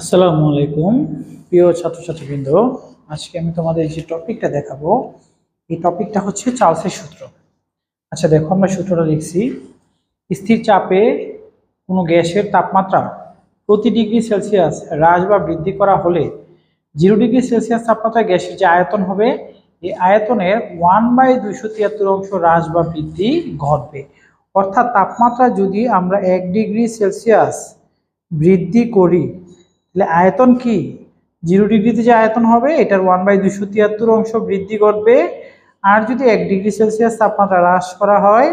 আসসালামু আলাইকুম। প্রিয় ছাত্রছাত্রীবৃন্দ, আজকে আমি তোমাদের যে টপিকটা দেখাবো, এই টপিকটা হচ্ছে চার্লসের সূত্র। আচ্ছা দেখো আমরা সূত্রটা লিখছি, স্থির চাপে কোনো গ্যাসের তাপমাত্রা প্রতি ডিগ্রি সেলসিয়াস হ্রাস বা বৃদ্ধি করা হলে জিরো ডিগ্রি সেলসিয়াস তাপমাত্রায় গ্যাসের যে আয়তন হবে, এই আয়তনের ওয়ান বাই দুইশো তিয়াত্তর অংশ হ্রাস বা বৃদ্ধি ঘটবে। অর্থাৎ তাপমাত্রা যদি আমরা এক ডিগ্রি সেলসিয়াস বৃদ্ধি করি তাহলে আয়তন কি? জিরো ডিগ্রিতে যে আয়তন হবে, এটার ওয়ান বাই দুশো তিয়াত্তর অংশ বৃদ্ধি ঘটবে। আর যদি এক ডিগ্রি সেলসিয়াস তাপমাত্রা হ্রাস করা হয়,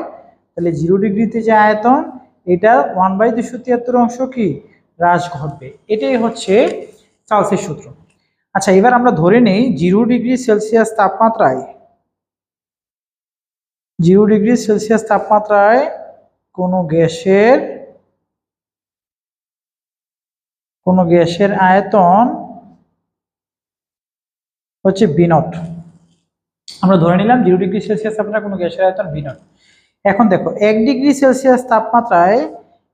তাহলে জিরো ডিগ্রিতে যে আয়তন এটার ওয়ান বাই দুশো তিয়াত্তর অংশ কি? হ্রাস ঘটবে। এটাই হচ্ছে চার্লসের সূত্র। আচ্ছা এবার আমরা ধরে নেই জিরো ডিগ্রি সেলসিয়াস তাপমাত্রায়। জিরো ডিগ্রি সেলসিয়াস তাপমাত্রায় কোনো গ্যাসের কোনো গ্যাসের আয়তন হচ্ছে বিনট আমরা ধরে নিলাম জিরো ডিগ্রি সেলসিয়াস তাপমাত্রা কোনো গ্যাসের আয়তন বিনট এখন দেখো, এক ডিগ্রি সেলসিয়াস তাপমাত্রায়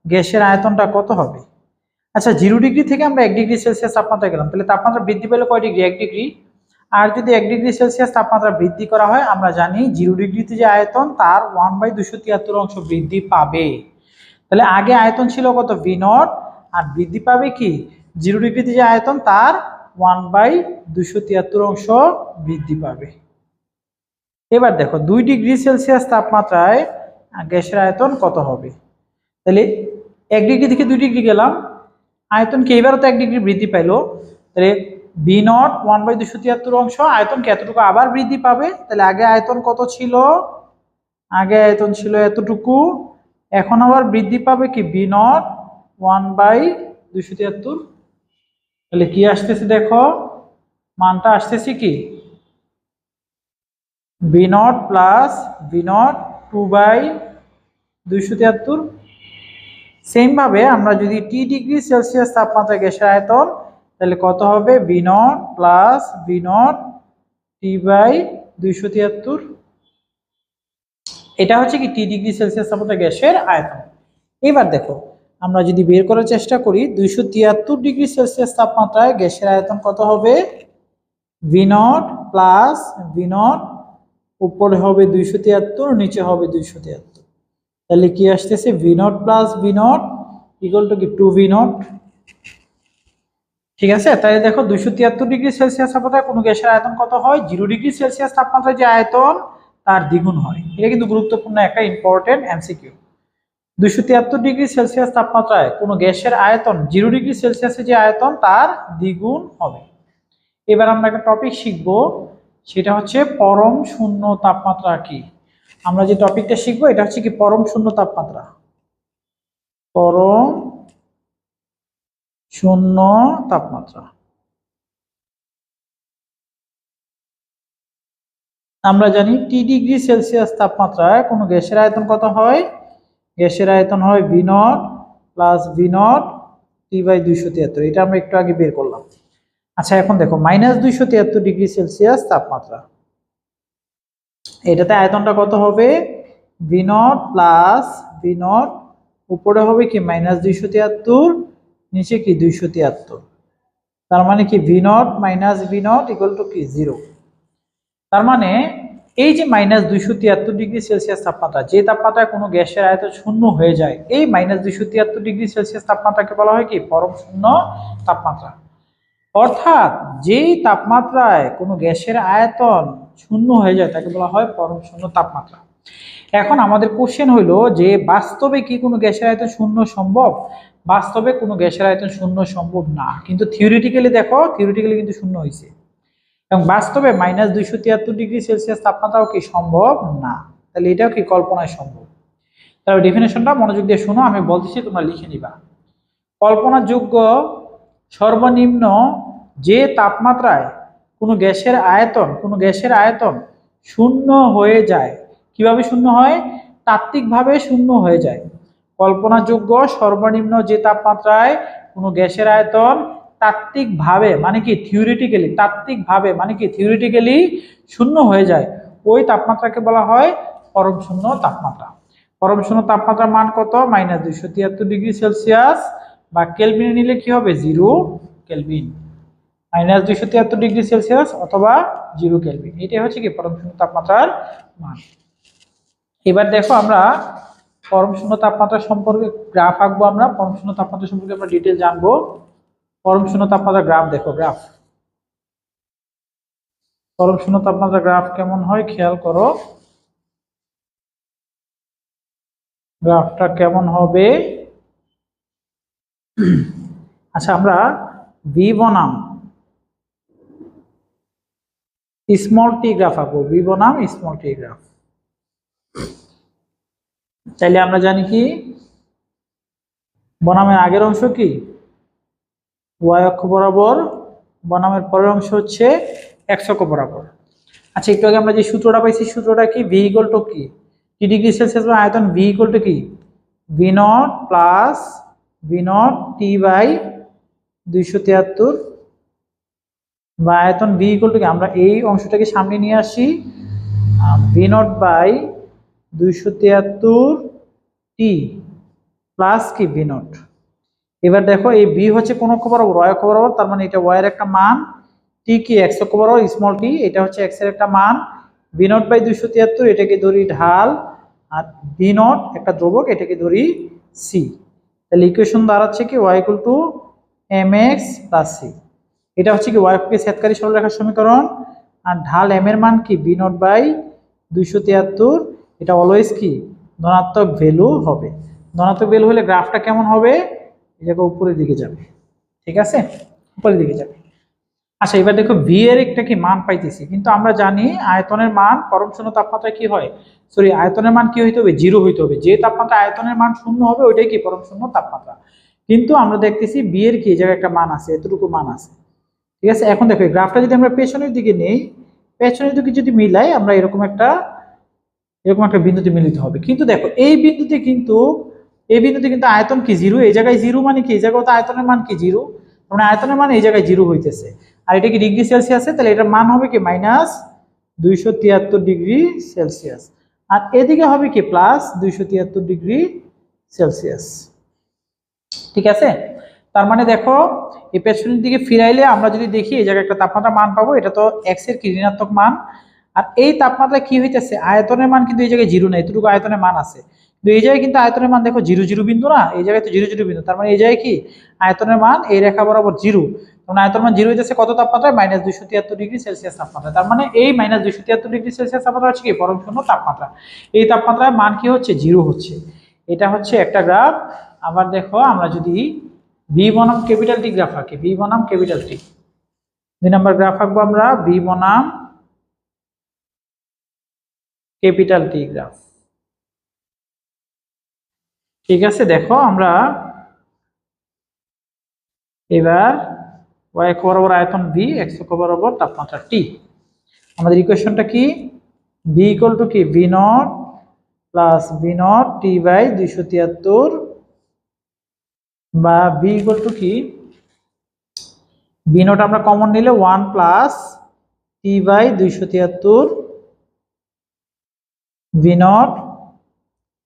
গ্যাসের আয়তনটা কত হবে? আচ্ছা জিরো ডিগ্রি থেকে আমরা এক ডিগ্রি সেলসিয়াস তাপমাত্রা গেলাম, তাহলে তাপমাত্রা বৃদ্ধি পেলে কয় ডিগ্রি? এক ডিগ্রি। আর যদি এক ডিগ্রি সেলসিয়াস তাপমাত্রা বৃদ্ধি করা হয়, আমরা জানি জিরো ডিগ্রিতে যে আয়তন, তার ওয়ান বাই দুশো তিয়াত্তর অংশ বৃদ্ধি পাবে। তাহলে আগে আয়তন ছিল কত? V naught. আর বৃদ্ধি পাবে কি? জিরো ডিগ্রিতে যে আয়তন, তার ওয়ান বাই দুশো তিয়াত্তর অংশ বৃদ্ধি পাবে। এবার দেখো, দুই ডিগ্রি সেলসিয়াস তাপমাত্রায় গ্যাসের আয়তন কত হবে? তাহলে এক ডিগ্রি থেকে দুই ডিগ্রি গেলাম। আয়তন কি? এবারও তো এক ডিগ্রি বৃদ্ধি পাইলো। তাহলে বি নট ওয়ান বাই দুশো তিয়াত্তর অংশ, আয়তন এতটুকু আবার বৃদ্ধি পাবে? তাহলে আগে আয়তন কত ছিল? আগে আয়তন ছিল এতটুকু। এখন আবার বৃদ্ধি পাবে কি? বি নট ওয়ান বাই দুশো তিয়াত্তর। তাহলে কি আসতেছে দেখো? মানটা আসতেছে কি? V naught plus V naught T by দুইশো তিয়াত্তর। সেমভাবে আমরা যদি টি ডিগ্রি সেলসিয়াস তাপমাত্রা গ্যাসের আয়তন, তাহলে কত হবে? V naught plus V naught T by দুইশো তিয়াত্তর। এটা হচ্ছে কি টি ডিগ্রি সেলসিয়াস তাপমাত্রা গ্যাসের আয়তন। এবার দেখো আমরা যদি বের করার চেষ্টা করি, দুইশো তিয়াত্তর ডিগ্রি সেলসিয়াস তাপমাত্রায় গ্যাসের আয়তন কত হবে? V naught plus V naught উপরে হবে দুইশো তিয়াত্তর, নিচে হবে দুইশো তিয়াত্তর। তাহলে কি আসতেছে? V naught plus V naught two কি? টু ভি নট ঠিক আছে? তাহলে দেখো, দুইশো তিয়াত্তর ডিগ্রি সেলসিয়াস তাপমাত্রায় কোনো গ্যাসের আয়তন কত হয়? জিরো ডিগ্রি সেলসিয়াস তাপমাত্রায় যে আয়তন, তার দ্বিগুণ হয়। এটা কিন্তু গুরুত্বপূর্ণ একটা ইম্পর্টেন্ট এমসিকিউ দুইশো তিয়াত্তর ডিগ্রি সেলসিয়াস তাপমাত্রায় কোনো গ্যাসের আয়তন জিরো ডিগ্রি সেলসিয়াসের যে আয়তন, তার দ্বিগুণ হবে। এবার আমরা একটা টপিক শিখব, সেটা হচ্ছে পরম শূন্য তাপমাত্রা কি? আমরা যে টপিকটা শিখব, এটা হচ্ছে কি পরম শূন্য তাপমাত্রা? পরম শূন্য তাপমাত্রা। আমরা জানি টি ডিগ্রি সেলসিয়াস তাপমাত্রায় কোনো গ্যাসের আয়তন কত হয়? গ্যাসের আয়তন হয় V naught plus V naught T by দুইশো তিয়াত্তর এটা আমরা একটু আগে বের করলাম। আচ্ছা এখন দেখো মাইনাস দুইশো তিয়াত্তর ডিগ্রি সেলসিয়াস তাপমাত্রা। এটাতে আয়তনটা কত হবে? V naught plus V naught উপরে হবে কি? মাইনাস দুইশো তিয়াত্তর নিচে কি? দুইশো তিয়াত্তর তার মানে কি? V naught minus V naught equal to কি? জিরো তার মানে এই যে মাইনাস দুইশো তিয়াত্তর ডিগ্রি সেলসিয়াস তাপমাত্রা, যে তাপমাত্রায় কোনো গ্যাসের আয়তন শূন্য হয়ে যায়, এই মাইনাস দুইশো তিয়াত্তর ডিগ্রি সেলসিয়াস তাপমাত্রাকে বলা হয় কি? পরম শূন্য তাপমাত্রা। অর্থাৎ যেই তাপমাত্রায় কোনো গ্যাসের আয়তন শূন্য হয়ে যায়, তাকে বলা হয় পরম শূন্য তাপমাত্রা। এখন আমাদের কোশ্চেন হইল যে বাস্তবে কি কোনো গ্যাসের আয়তন শূন্য সম্ভব? বাস্তবে কোনো গ্যাসের আয়তন শূন্য সম্ভব না। কিন্তু থিওরিটিক্যালি দেখো থিওরিটিক্যালি কিন্তু শূন্য হয়েছে এবং বাস্তবে মাইনাস দুইশো তিয়াত্তর ডিগ্রি সেলসিয়াস তাপমাত্রাও কি সম্ভব? না। তাহলে এটাও কি কল্পনায় সম্ভব? তাহলে ডেফিনেশনটা মনোযোগ দিয়ে শোনো, আমি বলতেছি তোমরা লিখে নিবা। কল্পনাযোগ্য সর্বনিম্ন যে তাপমাত্রায় কোনো গ্যাসের আয়তন, কোনো গ্যাসের আয়তন শূন্য হয়ে যায়, কীভাবে শূন্য হয়? তাত্ত্বিকভাবে শূন্য হয়ে যায়। কল্পনাযোগ্য সর্বনিম্ন যে তাপমাত্রায় কোনো গ্যাসের আয়তন তাত্ত্বিকভাবে মানে কি থিওরিটিক্যালি তাত্ত্বিকভাবে মানে কি থিওরিটিক্যালি শূন্য হয়ে যায়। ওই তাপমাত্রাকে বলা হয় পরম শূন্য তাপমাত্রা। পরম শূন্য তাপমাত্রার মান কত? মাইনাস দুইশো তিয়াত্তর ডিগ্রি সেলসিয়াস বা কেলভিনে নিলে কি হবে? Zero kelvin. মাইনাস দুইশো তিয়াত্তর ডিগ্রি সেলসিয়াস অথবা জিরো কেলভিন। এটাই হচ্ছে কি পরম শূন্য তাপমাত্রার মান। এবার দেখো আমরা পরম শূন্য তাপমাত্রা সম্পর্কে, গ্রাফ আঁকবো আমরা। পরম শূন্য তাপমাত্রা সম্পর্কে আমরা ডিটেল জানব। পরম শূন্য তাপমাত্রা গ্রাফ দেখো, গ্রাফ। পরম শূন্য তাপমাত্রা গ্রাফ কেমন হয় খেয়াল করো। গ্রাফটা কেমন হবে? আচ্ছা আমরা বি বনাম। স্মল টি গ্রাফ আঁকবো বি বনাম, স্মল টি গ্রাফ। তাইলে আমরা জানি কি? বনামের আগের অংশ কি? ওয়াই অক্ষ বরাবর বনামের পরের অংশ হচ্ছে এক্স অক্ষ বরাবর। আচ্ছা একটু আগে আমরা যে সূত্রটা পাইছি, সূত্রটা কি? ভি ইকুয়াল টু কি? টি ডিগ্রি সেলসিয়াস বা আয়তন ভি ইকুয়াল টু কি? V naught plus V naught T by দুইশো তিয়াত্তর বা আয়তন ভি টু কি? আমরা এই অংশটাকে সামনে নিয়ে আসি। ভি নট বাই দুইশো তিয়াত্তর টি প্লাস কি? ভি নট এবার দেখো এই বি হচ্ছে কোন অক্ষ বরাবর ওয়াই অক্ষ বরাবর তার মানে এটা ওয়াই এর একটা মান টি কি এক্স অক্ষ বরাবর স্মল টি এটা হচ্ছে এক্সের একটা মান বি নট বাই দুইশো তিয়াত্তর, এটাকে ধরি ঢাল, আর বি নট একটা ধ্রুবক, এটাকে ধরি সি তাহলে ইকুয়েশন দাঁড়াচ্ছে কি Y equal to M X plus C এটা হচ্ছে কি ওয়াই অক্ষকে সেটকারী সরলরেখার সমীকরণ, আর ঢাল এম এর মান কি বি নট বাই দুইশো তিয়াত্তর, এটা অলওয়েজ কি, ধনাত্মক ভ্যালু হবে। ধনাত্মক ভ্যালু হলে গ্রাফটা কেমন হবে? এই জায়গা উপরের দিকে যাবে। ঠিক আছে? উপরের দিকে যাবে। আচ্ছা এবার দেখো ভি এর একটা কি মান পাইতেছি, কিন্তু আমরা জানি আয়তনের মান পরম শূন্য তাপমাত্রায় কি হয়? সরি আয়তনের মান কি হইতে হবে? জিরো হইতে হবে। যে তাপমাত্রা আয়তনের মান শূন্য হবে, ওইটাই কি পরম শূন্য তাপমাত্রা? কিন্তু আমরা দেখতেছি বি এর কি জায়গায় একটা মান আছে, এতটুকু মান আছে। ঠিক আছে? এখন দেখো গ্রাফটা যদি আমরা পেছনের দিকে নেই, পেছনের দিকে যদি মিলাই, আমরা এরকম একটা এরকম একটা বিন্দুতে মিলিত হবে। কিন্তু দেখো, এই বিন্দুতে কিন্তু এই বিন্দুতে কিন্তু আয়তন কি জিরো এই জায়গায় জিরো মানে কি? এই জায়গায় তো আয়তনের মান কি? জিরো মানে আয়তনের মান এই জায়গায় জিরো হইতেছে। আর এটা কি ডিগ্রি সেলসিয়াসে তাহলে এটার মান হবে কি? মাইনাস দুইশো তিয়াত্তর ডিগ্রি সেলসিয়াস। আর এদিকে হবে কি? প্লাস দুইশো তিয়াত্তর ডিগ্রি সেলসিয়াস। ঠিক আছে? তার মানে দেখো, এই পেছনের দিকে ফিরাইলে আমরা যদি দেখি, এই জায়গায় একটা তাপমাত্রা মান পাবো। এটা তো এক্সের কি? ঋণাত্মক মান। আর এই তাপমাত্রা কি হইতেছে? আয়তনের মান কিন্তু এই জায়গায় জিরো নেই এতটুকু আয়তনের মান আছে। কিন্তু এই জায়গায় কিন্তু আয়তনের মান দেখো জিরো জিরো বিন্দু না? এই জায়গায় তো জিরো জিরো বিন্দু। তার মানে এই জায়গায় কি? আয়তনের মান এই রেখা বরাবর জিরো। মানে আয়তন মান জিরো হইতেছে কত তাপমাত্রায়? মাইনাস দুইশো তিয়াত্তর ডিগ্রি সেলসিয়াস তাপমাত্রা তার মানে এই মাইনাস দুইশো তিয়াত্তর ডিগ্রি সেলসিয়াস তাপমাত্রা হচ্ছে কি? পরম শূন্য তাপমাত্রা। এই তাপমাত্রার মান কি হচ্ছে? জিরো হচ্ছে। এটা হচ্ছে একটা গ্রাফ। আবার দেখো, আমরা যদি ভি বনাম ক্যাপিটাল টি গ্রাফ আঁকি। ভি বনাম ক্যাপিটাল টি দুই নম্বর গ্রাফ আঁকবো আমরা। ভি বনাম ক্যাপিটাল টি গ্রাফ। ঠিক আছে, দেখো আমরা এবার ওয়াই বরাবর আয়তন বি এক্স বরাবর তাপমাত্রা টি আমাদের ইকুয়েশনটা কি? বি ইকুয়াল টু কি? V naught plus V naught T by দুইশো তিয়াত্তর বা ভি ইকুয়াল টু কি? ভি নট আমরা কমন নিলে ওয়ান প্লাস টি বাই দুইশো তিয়াত্তর ভি নট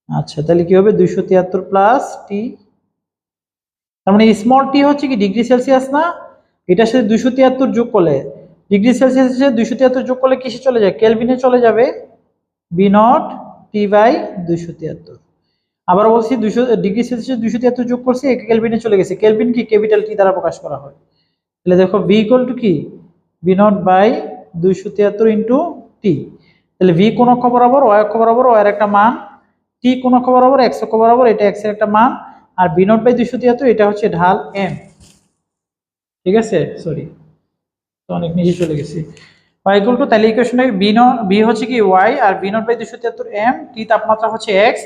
আচ্ছা তাহলে কি হবে? দুইশো তিয়াত্তর প্লাস টি তার মানে স্মল টি হচ্ছে কি ডিগ্রি সেলসিয়াস না? এটার সাথে দুইশো তিয়াত্তর যোগ করলে ডিগ্রি সেলসিয়াসের সাথে দুইশো তিয়াত্তর যোগ করলে কিসে চলে যায়? কেলভিনে চলে যাবে। বি নট টি বাই দুইশো তিয়াত্তর। আবার বলছি দুইশো ডিগ্রি সেলসিয়াস দুইশো তিয়াত্তর যোগ করছি, এক কেলভিনে চলে গেছে। কেলভিন কি? ক্যাপিটাল টি দ্বারা প্রকাশ করা হয়। তাহলে দেখো ভি ইকুয়াল টু কি? বি নট বাই দুইশো তিয়াত্তর ইন্টু টি তাহলে ভি কোন অক্ষ বরাবর ওয়াই অক্ষ বরাবর ওয়াই এর একটা মান টি কোন অক্ষ বরাবর এক্স অক্ষ বরাবর, এটা এক্সের একটা মান। আর বি নট বাই দুইশো তিয়াত্তর, এটা হচ্ছে ঢাল এম ঠিক আছে? সরি তো অনেক নিচে চলে গেছি। ওয়াই টু তাহলে ইকুয়েশনের বি বি হচ্ছে কি ওয়াই আর বি নট বাই দুশো তিয়াত্তর এম টি তাপমাত্রা হচ্ছে এক্স